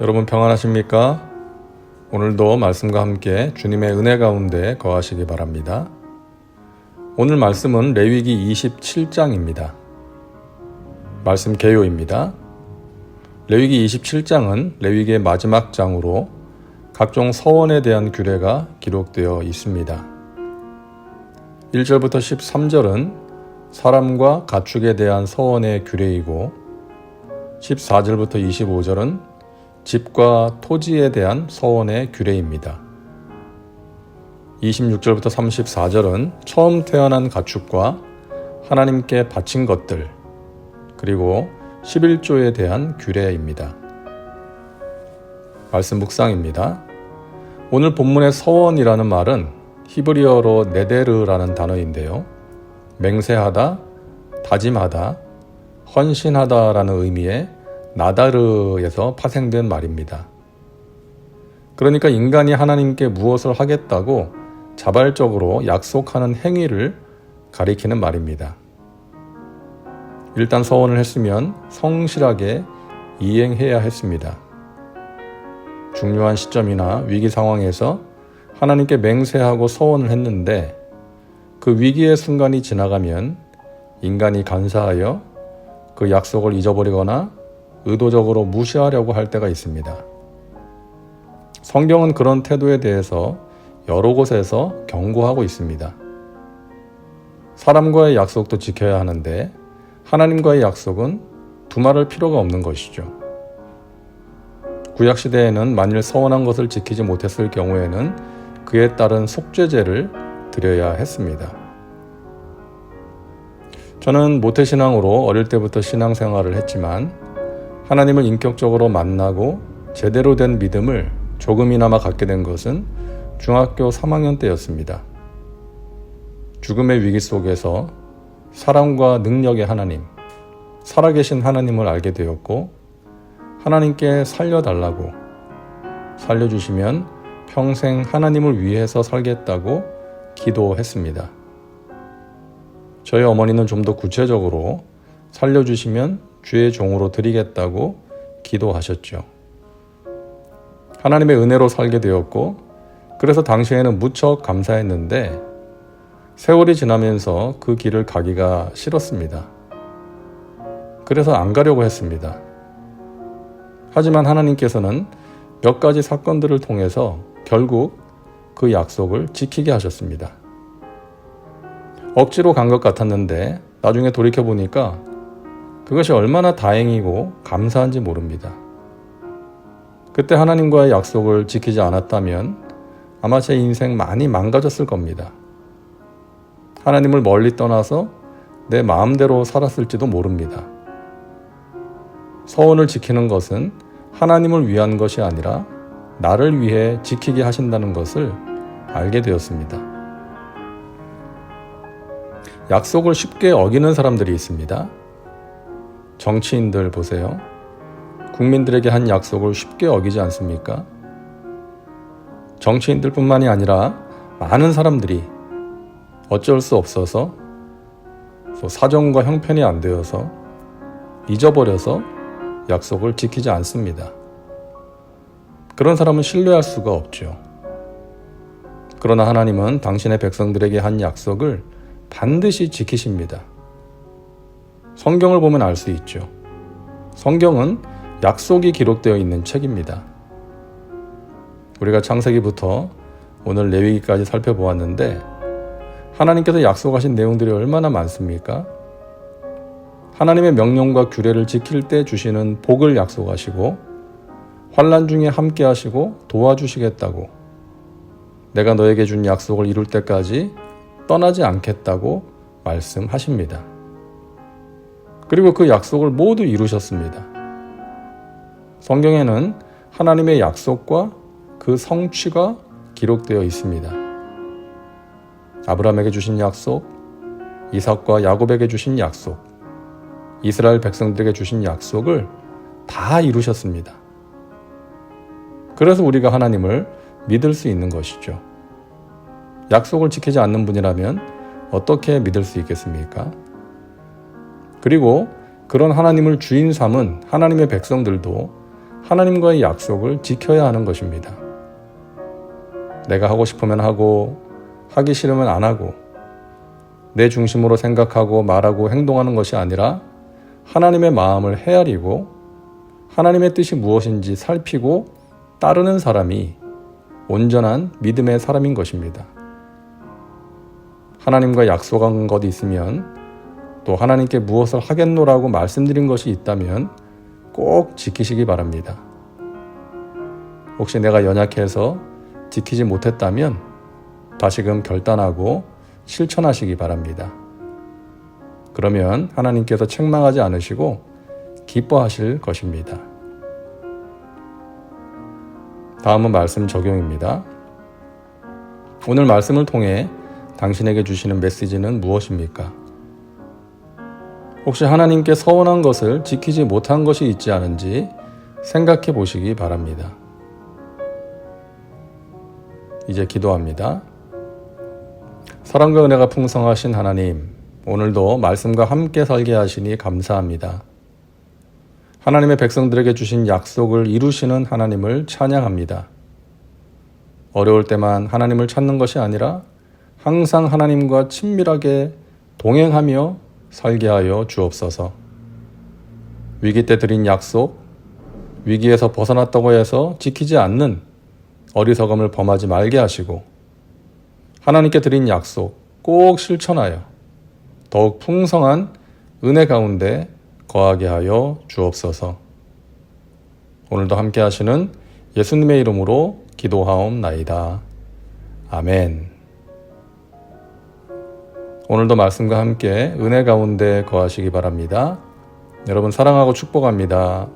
여러분 평안하십니까? 오늘도 말씀과 함께 주님의 은혜 가운데 거하시기 바랍니다. 오늘 말씀은 레위기 27장입니다. 말씀 개요입니다. 레위기 27장은 레위기의 마지막 장으로 각종 서원에 대한 규례가 기록되어 있습니다. 1절부터 13절은 사람과 가축에 대한 서원의 규례이고 14절부터 25절은 집과 토지에 대한 서원의 규례입니다. 26절부터 34절은 처음 태어난 가축과 하나님께 바친 것들, 그리고 11조에 대한 규례입니다. 말씀 묵상입니다. 오늘 본문의 서원이라는 말은 히브리어로 네데르라는 단어인데요. 맹세하다, 다짐하다, 헌신하다라는 의미의 나다르에서 파생된 말입니다. 그러니까 인간이 하나님께 무엇을 하겠다고 자발적으로 약속하는 행위를 가리키는 말입니다. 일단 서원을 했으면 성실하게 이행해야 했습니다. 중요한 시점이나 위기 상황에서 하나님께 맹세하고 서원을 했는데 그 위기의 순간이 지나가면 인간이 간사하여 그 약속을 잊어버리거나 의도적으로 무시하려고 할 때가 있습니다. 성경은 그런 태도에 대해서 여러 곳에서 경고하고 있습니다. 사람과의 약속도 지켜야 하는데 하나님과의 약속은 두말할 필요가 없는 것이죠. 구약 시대에는 만일 서원한 것을 지키지 못했을 경우에는 그에 따른 속죄제를 드려야 했습니다. 저는 모태신앙으로 어릴 때부터 신앙생활을 했지만 하나님을 인격적으로 만나고 제대로 된 믿음을 조금이나마 갖게 된 것은 중학교 3학년 때였습니다. 죽음의 위기 속에서 사랑과 능력의 하나님, 살아계신 하나님을 알게 되었고, 하나님께 살려달라고, 살려주시면 평생 하나님을 위해서 살겠다고 기도했습니다. 저희 어머니는 좀 더 구체적으로 살려주시면 주의 종으로 드리겠다고 기도하셨죠. 하나님의 은혜로 살게 되었고, 그래서 당시에는 무척 감사했는데, 세월이 지나면서 그 길을 가기가 싫었습니다. 그래서 안 가려고 했습니다. 하지만 하나님께서는 몇 가지 사건들을 통해서 결국 그 약속을 지키게 하셨습니다. 억지로 간 것 같았는데 나중에 돌이켜보니까 그것이 얼마나 다행이고 감사한지 모릅니다. 그때 하나님과의 약속을 지키지 않았다면 아마 제 인생 많이 망가졌을 겁니다. 하나님을 멀리 떠나서 내 마음대로 살았을지도 모릅니다. 서원을 지키는 것은 하나님을 위한 것이 아니라 나를 위해 지키게 하신다는 것을 알게 되었습니다. 약속을 쉽게 어기는 사람들이 있습니다. 정치인들 보세요. 국민들에게 한 약속을 쉽게 어기지 않습니까? 정치인들 뿐만이 아니라 많은 사람들이 어쩔 수 없어서 사정과 형편이 안 되어서 잊어버려서 약속을 지키지 않습니다. 그런 사람은 신뢰할 수가 없죠. 그러나 하나님은 당신의 백성들에게 한 약속을 반드시 지키십니다. 성경을 보면 알 수 있죠. 성경은 약속이 기록되어 있는 책입니다. 우리가 창세기부터 오늘 레위기까지 살펴보았는데 하나님께서 약속하신 내용들이 얼마나 많습니까? 하나님의 명령과 규례를 지킬 때 주시는 복을 약속하시고 환란 중에 함께 하시고 도와주시겠다고 내가 너에게 준 약속을 이룰 때까지 떠나지 않겠다고 말씀하십니다. 그리고 그 약속을 모두 이루셨습니다. 성경에는 하나님의 약속과 그 성취가 기록되어 있습니다. 아브라함에게 주신 약속, 이삭과 야곱에게 주신 약속, 이스라엘 백성들에게 주신 약속을 다 이루셨습니다. 그래서 우리가 하나님을 믿을 수 있는 것이죠. 약속을 지키지 않는 분이라면 어떻게 믿을 수 있겠습니까? 그리고 그런 하나님을 주인 삼은 하나님의 백성들도 하나님과의 약속을 지켜야 하는 것입니다. 내가 하고 싶으면 하고 하기 싫으면 안 하고 내 중심으로 생각하고 말하고 행동하는 것이 아니라 하나님의 마음을 헤아리고 하나님의 뜻이 무엇인지 살피고 따르는 사람이 온전한 믿음의 사람인 것입니다. 하나님과 약속한 것이 있으면 또 하나님께 무엇을 하겠노라고 말씀드린 것이 있다면 꼭 지키시기 바랍니다. 혹시 내가 연약해서 지키지 못했다면 다시금 결단하고 실천하시기 바랍니다. 그러면 하나님께서 책망하지 않으시고 기뻐하실 것입니다. 다음은 말씀 적용입니다. 오늘 말씀을 통해 당신에게 주시는 메시지는 무엇입니까? 혹시 하나님께 서원한 것을 지키지 못한 것이 있지 않은지 생각해 보시기 바랍니다. 이제 기도합니다. 사랑과 은혜가 풍성하신 하나님, 오늘도 말씀과 함께 살게 하시니 감사합니다. 하나님의 백성들에게 주신 약속을 이루시는 하나님을 찬양합니다. 어려울 때만 하나님을 찾는 것이 아니라 항상 하나님과 친밀하게 동행하며 살게 하여 주옵소서. 위기 때 드린 약속, 위기에서 벗어났다고 해서 지키지 않는 어리석음을 범하지 말게 하시고, 하나님께 드린 약속 꼭 실천하여 더욱 풍성한 은혜 가운데 거하게 하여 주옵소서. 오늘도 함께 하시는 예수님의 이름으로 기도하옵나이다. 아멘. 오늘도 말씀과 함께 은혜 가운데 거하시기 바랍니다. 여러분 사랑하고 축복합니다.